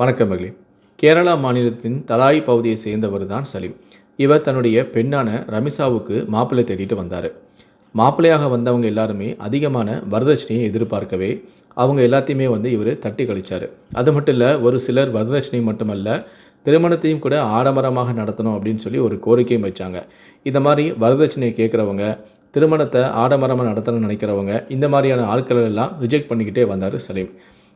வணக்கம் மகளி. கேரளா மாநிலத்தின் தலாய் பகுதியை சேர்ந்தவர் தான் சலீம். இவர் தன்னுடைய பெண்ணான ரமிசாவுக்கு மாப்பிள்ளை தேடிட்டு வந்தார். மாப்பிள்ளையாக வந்தவங்க எல்லாருமே அதிகமான வரதட்சணையை எதிர்பார்க்கவே அவங்க எல்லாத்தையுமே வந்து இவர் தட்டி கழிச்சார். அது மட்டும் இல்லை ஒரு சிலர் வரதட்சணை மட்டுமல்ல திருமணத்தையும் கூட ஆடம்பரமாக நடத்தணும் அப்படின்னு சொல்லி ஒரு கோரிக்கையும் வச்சாங்க. இந்த மாதிரி வரதட்சணையை கேட்குறவங்க திருமணத்தை ஆடம்பரமாக நடத்தணும்னு நினைக்கிறவங்க இந்த மாதிரியான ஆட்கள் எல்லாம் ரிஜெக்ட் பண்ணிக்கிட்டே வந்தார் சலீம்.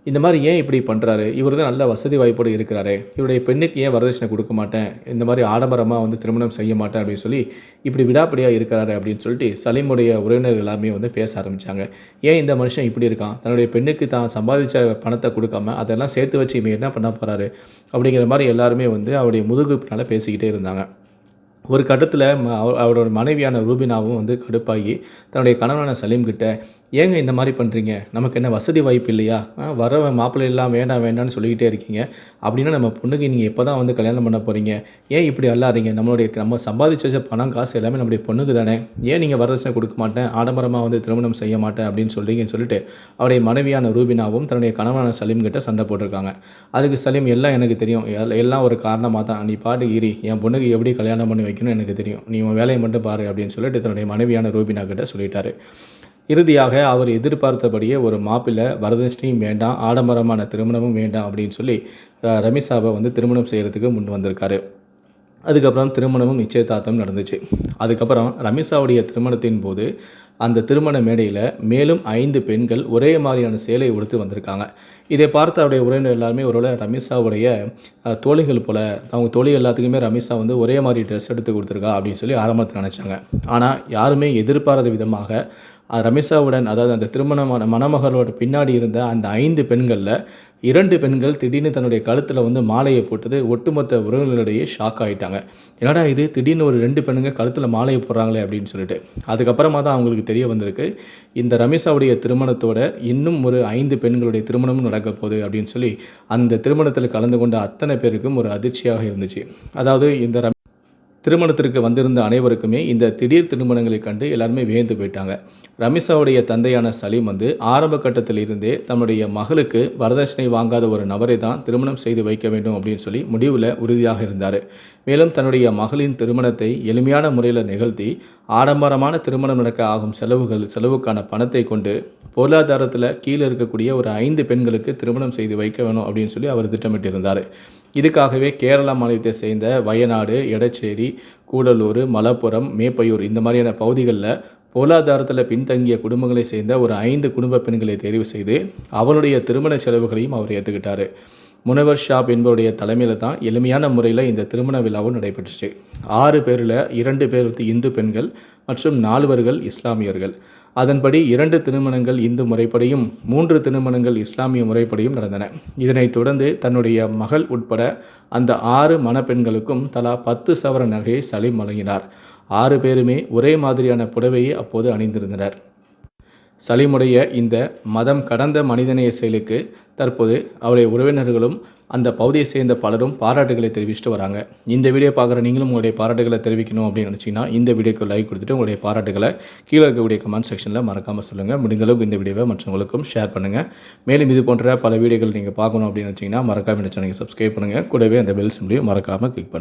இந்த மாதிரி ஏன் இப்படி பண்ணுறாரு இவர் தான் நல்ல வசதி வாய்ப்போடு இருக்கிறாரு. இவருடைய பெண்ணுக்கு ஏன் வரதட்சணை கொடுக்க மாட்டேன்? இந்த மாதிரி ஆடம்பரமாக வந்து திருமணம் செய்ய மாட்டேன் அப்படின்னு சொல்லி இப்படி விடாப்படியாக இருக்கிறாரு அப்படின்னு சொல்லிட்டு சலீமுடைய உறவினர்கள் எல்லாமே வந்து பேச ஆரம்பித்தாங்க ஏன் இந்த மனுஷன் இப்படி இருக்கான்? தன்னுடைய பெண்ணுக்கு தான் சம்பாதிச்ச பணத்தை கொடுக்காம அதெல்லாம் சேர்த்து வச்சு இவன் என்ன பண்ண போகிறாரு அப்படிங்கிற மாதிரி எல்லாருமே வந்து அவருடைய முதுகு பின்னால் பேசிக்கிட்டே இருந்தாங்க. ஒரு கட்டத்தில் அவரோட மனைவியான ரூபினாவும் வந்து கடுப்பாகி தன்னுடைய கணவனான சலீம்கிட்ட ஏங்க இந்த மாதிரி பண்ணுறீங்க நமக்கு என்ன வசதி வாய்ப்பு இல்லையா? வர மாப்பிள்ளை எல்லாம் வேண்டாம் வேண்டாம்னு சொல்லிக்கிட்டே இருக்கீங்க. அப்படின்னா நம்ம பொண்ணுக்கு நீங்கள் எப்போ தான் வந்து கல்யாணம் பண்ண போகிறீங்க ஏன் இப்படி அல்லாறீங்க நம்மளுடைய நம்ம சம்பாதிச்ச வச்ச பணம் காசு எல்லாமே நம்முடைய பொண்ணுக்கு தானே. ஏன் நீங்கள் வரதட்சணை கொடுக்க மாட்டேன்? ஆடம்பரமாக வந்து திருமணம் செய்ய மாட்டேன் அப்படின்னு சொல்கிறீங்கன்னு சொல்லிட்டு அவருடைய மனைவியான ரூபினாவும் தன்னுடைய கணவனான சலீம் கிட்ட சண்டை போட்டிருக்காங்க. அதுக்கு சலீம் எல்லாம் எனக்கு தெரியும். எல்லாம் ஒரு காரணமாக தான். நீ பாட்டு ஈரி என் பொண்ணுக்கு எப்படி கல்யாணம் பண்ணி வைக்கணும்னு எனக்கு தெரியும். நீ உன் வேலையை மட்டும் பாரு அப்படின்னு சொல்லிட்டு தன்னுடைய மனைவியான ரூபினா கிட்ட சொல்லிட்டாரு. இறுதியாக அவர் எதிர்பார்த்தபடியே ஒரு மாப்பிள்ளை வரதட்சணையும் வேண்டாம் ஆடம்பரமான திருமணமும் வேண்டாம் அப்படின்னு சொல்லி ரமிசாவை வந்து திருமணம் செய்கிறதுக்கு முன் வந்திருக்காரு. அதுக்கப்புறம் திருமணமும் நிச்சயதார்த்தம் நடந்துச்சு. அதுக்கப்புறம் ரமிஷாவுடைய திருமணத்தின் போது அந்த திருமண மேடையில் மேலும் ஐந்து பெண்கள் ஒரே மாதிரியான சேலை உடுத்து வந்திருக்காங்க. இதை பார்த்து அவருடைய உறவினர் எல்லாருமே ஒருவேளை ரமிஷாவுடைய தோழிகள் போல் அவங்க தோழி எல்லாத்துக்குமே ரமிஷா வந்து ஒரே மாதிரி ட்ரெஸ் எடுத்து கொடுத்துருக்கா அப்படின்னு சொல்லி ஆரம்பத்தில் நினச்சாங்க. ஆனால் யாருமே எதிர்பாராத விதமாக ரமிஷாவுடன் அதாவது அந்த திருமணமான மணமகளோட பின்னாடி இருந்த அந்த ஐந்து பெண்களில் இரண்டு பெண்கள் திடீர்னு தன்னுடைய கழுத்தில் வந்து மாலையை போட்டது ஒட்டுமொத்த உறவினர்களிடையே ஷாக் ஆகிட்டாங்க என்னடா இது? திடீர்னு ஒரு ரெண்டு பெண்ணுங்க கழுத்தில் மாலையை போடுறாங்களே அப்படின்னு சொல்லிட்டு. அதுக்கப்புறமா தான் அவங்களுக்கு தெரிய வந்திருக்கு இந்த ரமேஷாவுடைய திருமணத்தோட இன்னும் ஒரு ஐந்து பெண்களுடைய திருமணமும் நடக்க போகுது அப்படின்னு சொல்லி அந்த திருமணத்தில் கலந்து கொண்ட அத்தனை பேருக்கும் ஒரு அதிர்ச்சியாக இருந்துச்சு. அதாவது இந்த திருமணத்திற்கு வந்திருந்த அனைவருக்குமே இந்த திடீர் திருமணங்களை கண்டு எல்லாருமே வியந்து போயிட்டாங்க. ரமிஷாவுடைய தந்தையான சலீம் வந்து ஆரம்ப கட்டத்தில் இருந்தே தன்னுடைய மகளுக்கு வரதட்சணை வாங்காத ஒரு நபரை தான் திருமணம் செய்து வைக்க வேண்டும் அப்படின்னு சொல்லி முடிவில் உறுதியாக இருந்தார். மேலும் தன்னுடைய மகளின் திருமணத்தை எளிமையான முறையில் நிகழ்த்தி ஆடம்பரமான திருமணம் நடக்க ஆகும் செலவுகள் செலவுக்கான பணத்தை கொண்டு பொருளாதாரத்தில் கீழே இருக்கக்கூடிய ஒரு ஐந்து பெண்களுக்கு திருமணம் செய்து வைக்க வேணும் அப்படின்னு சொல்லி அவர் திட்டமிட்டிருந்தார். இதுக்காகவே கேரளா மாநிலத்தை சேர்ந்த வயநாடு எடச்சேரி கூடலூர் மலப்புரம் மேப்பையூர் இந்த மாதிரியான பகுதிகளில் பொருளாதாரத்தில் பின்தங்கிய குடும்பங்களை சேர்ந்த ஒரு ஐந்து குடும்ப பெண்களை தேர்வு செய்து அவனுடைய திருமண செலவுகளையும் அவர் ஏற்றுக்கிட்டார் முனவர் ஷாப் என்பவருடைய தலைமையில் தான் எளிமையான முறையில் இந்த திருமண விழாவும் நடைபெற்றுச்சு. ஆறு பேரில் இரண்டு பேர் வந்து இந்து பெண்கள் மற்றும் நால்வர்கள் இஸ்லாமியர்கள். அதன்படி இரண்டு திருமணங்கள் இந்து முறைப்படியும் மூன்று திருமணங்கள் இஸ்லாமிய முறைப்படியும் நடந்தன. இதனைத் தொடர்ந்து தன்னுடைய மகள் உட்பட அந்த ஆறு மணப்பெண்களுக்கும் தலா பத்து சவர நகையை சலீம் வழங்கினார். ஆறு பேருமே ஒரே மாதிரியான புடவையை அப்போது அணிந்திருந்தனர். சலீமுடைய இந்த மதம் கடந்த மனிதநேய செயலுக்கு தற்போது அவருடைய உறவினர்களும் அந்த பகுதியை சேர்ந்த பலரும் பாராட்டுகளை தெரிவிச்சுட்டு வராங்க. இந்த வீடியோ பார்க்குற நீங்களும் உங்களுடைய பாராட்டுகளை தெரிவிக்கணும் அப்படின்னு நினச்சிங்கன்னா இந்த வீடியோக்கு லைக் கொடுத்துட்டு உங்களுடைய பாராட்டுகளை கீழே இருக்கக்கூடிய கமெண்ட் செக்ஷனில் மறக்காமல் சொல்லுங்கள் முடிந்தளவுக்கு இந்த வீடியோவை மற்றவங்களுக்கும் ஷேர் பண்ணுங்கள் மேலும் இது போன்ற பல வீடியோக்கள் நீங்கள் பார்க்கணும் அப்படின்னு நினச்சிங்கன்னா மறக்காமல் நினச்சா நீங்கள் சப்ஸ்கிரைப் பண்ணுங்கள் கூடவே அந்த பெல் சிம்லையும் மறக்காமல் கிளிக் பண்ணுங்கள்